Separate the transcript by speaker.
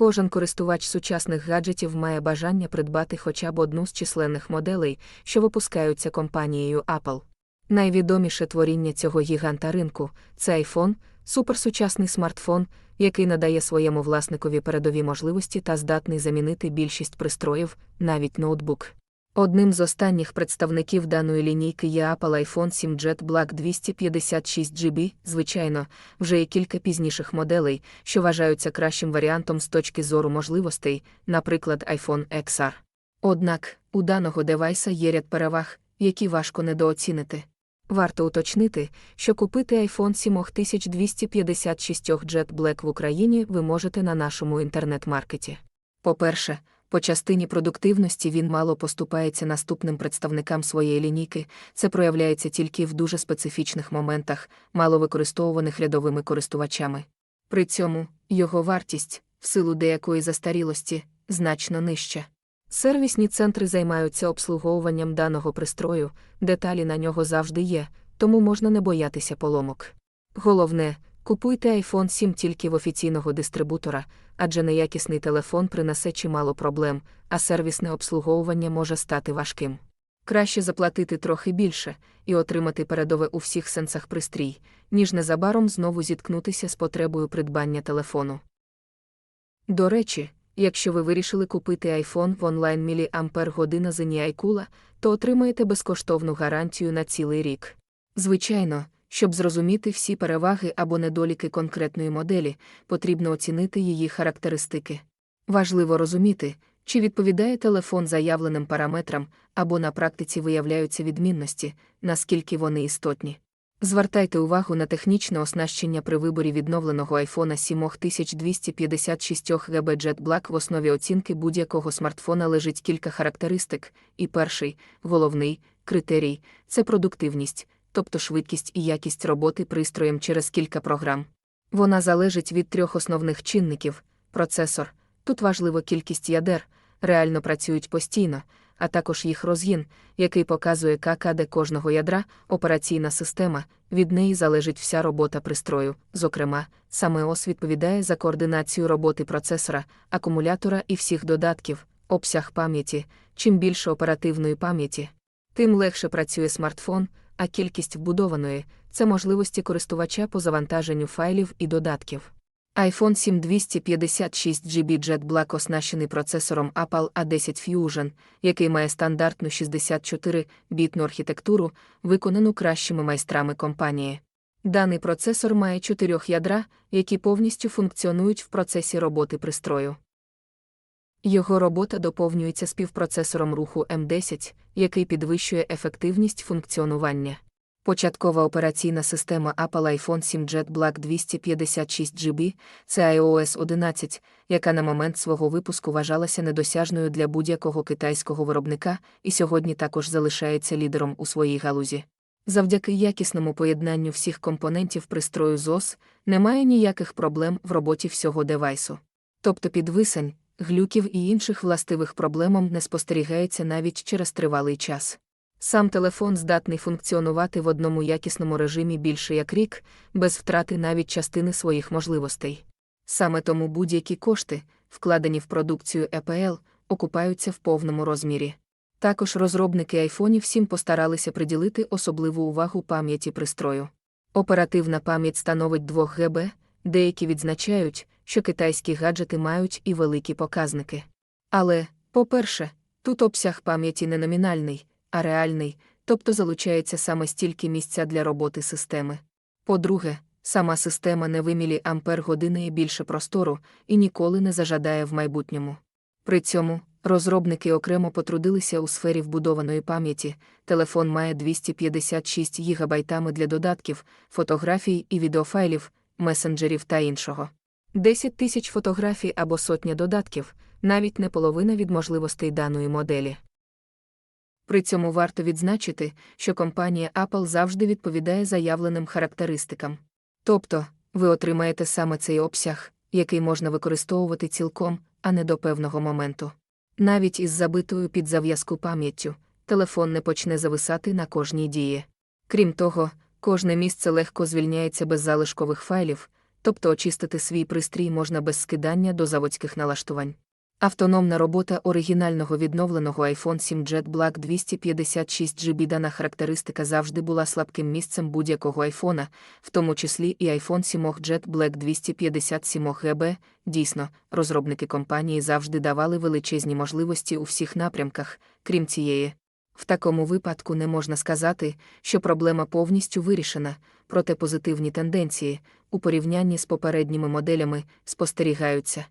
Speaker 1: Кожен користувач сучасних гаджетів має бажання придбати хоча б одну з численних моделей, що випускаються компанією Apple. Найвідоміше творіння цього гіганта ринку це iPhone, суперсучасний смартфон, який надає своєму власникові передові можливості та здатний замінити більшість пристроїв, навіть ноутбук. Одним з останніх представників даної лінійки є Apple iPhone 7 Jet Black 256 GB, звичайно, вже є кілька пізніших моделей, що вважаються кращим варіантом з точки зору можливостей, наприклад, iPhone XR. Однак, у даного девайса є ряд переваг, які важко недооцінити. Варто уточнити, що купити iPhone 7256 Jet Black в Україні ви можете на нашому інтернет-маркеті. По-перше, по частині продуктивності він мало поступається наступним представникам своєї лінійки, це проявляється тільки в дуже специфічних моментах, мало використовуваних рядовими користувачами. При цьому його вартість, в силу деякої застарілості, значно нижча. Сервісні центри займаються обслуговуванням даного пристрою, деталі на нього завжди є, тому можна не боятися поломок. Головне, купуйте iPhone 7 тільки в офіційного дистрибутора, адже неякісний телефон принесе чимало проблем, а сервісне обслуговування може стати важким. Краще заплатити трохи більше і отримати передове у всіх сенсах пристрій, ніж незабаром знову зіткнутися з потребою придбання телефону. До речі, Якщо ви вирішили купити iPhone в онлайн міліампер година з iCool, то отримаєте безкоштовну гарантію на цілий рік. Звичайно, щоб зрозуміти всі переваги або недоліки конкретної моделі, потрібно оцінити її характеристики. Важливо розуміти, чи відповідає телефон заявленим параметрам, або на практиці виявляються відмінності, наскільки вони істотні. Звертайте увагу на технічне оснащення при виборі відновленого iPhone 7256 GB Jet Black в основі оцінки будь-якого смартфона лежить кілька характеристик, і перший, головний, критерій це продуктивність, тобто швидкість і якість роботи пристроєм через кілька програм. Вона залежить від трьох основних чинників: процесор, тут важлива кількість ядер, реально працюють постійно а також їх розгін, який показує ККД кожного ядра, операційна система, від неї залежить вся робота пристрою. Зокрема, саме ОС відповідає за координацію роботи процесора, акумулятора і всіх додатків, обсяг пам'яті. Чим більше оперативної пам'яті, тим легше працює смартфон, а кількість вбудованої це можливості користувача по завантаженню файлів і додатків iPhone 7 256 GB Jet Black оснащений процесором Apple A10 Fusion, який має стандартну 64-бітну архітектуру, виконану кращими майстрами компанії. Даний процесор має 4 ядра, які повністю функціонують в процесі роботи пристрою. Його робота доповнюється співпроцесором руху M10, який підвищує ефективність функціонування. Початкова операційна система Apple iPhone 7 Jet Black 256 GB це iOS 11, яка на момент свого випуску вважалася недосяжною для будь-якого китайського виробника і сьогодні також залишається лідером у своїй галузі. Завдяки якісному поєднанню всіх компонентів пристрою ZOS немає ніяких проблем в роботі всього девайсу. Тобто підвисень, глюків і інших властивих проблемам не спостерігається навіть через тривалий час. Сам телефон здатний функціонувати в одному якісному режимі більше як рік, без втрати навіть частини своїх можливостей. Саме тому будь-які кошти, вкладені в продукцію EPL, окупаються в повному розмірі. Також розробники айфонів 7 постаралися приділити особливу увагу пам'яті пристрою. Оперативна пам'ять становить 2 ГБ, деякі відзначають, що китайські гаджети мають і великі показники. Але, по-перше, тут обсяг пам'яті не номінальний а реальний, тобто залучається саме стільки місця для роботи системи. По-друге, сама система не вимілі ампер години і більше простору і ніколи не зажадає в майбутньому. При цьому, розробники окремо потрудилися у сфері вбудованої пам'яті, телефон має 256 гігабайтами для додатків, фотографій і відеофайлів, месенджерів та іншого. 10 тисяч фотографій або сотня додатків, навіть не половина від можливостей даної моделі. При цьому варто відзначити, що компанія Apple завжди відповідає заявленим характеристикам. Тобто, ви отримаєте саме цей обсяг, який можна використовувати цілком, а не до певного моменту. Навіть із забитою під зав'язку пам'яттю, телефон не почне зависати на кожній дії. Крім того, кожне місце легко звільняється без залишкових файлів, Тобто очистити свій пристрій можна без скидання до заводських налаштувань. Автономна робота оригінального відновленого iPhone 7 Jet Black 256 GB дана характеристика завжди була слабким місцем будь-якого айфона, в тому числі і iPhone 7 Jet Black 257 GB. Дійсно, розробники компанії завжди давали величезні можливості у всіх напрямках, крім цієї. В такому випадку не можна сказати, що проблема повністю вирішена, проте позитивні тенденції, у порівнянні з попередніми моделями, спостерігаються.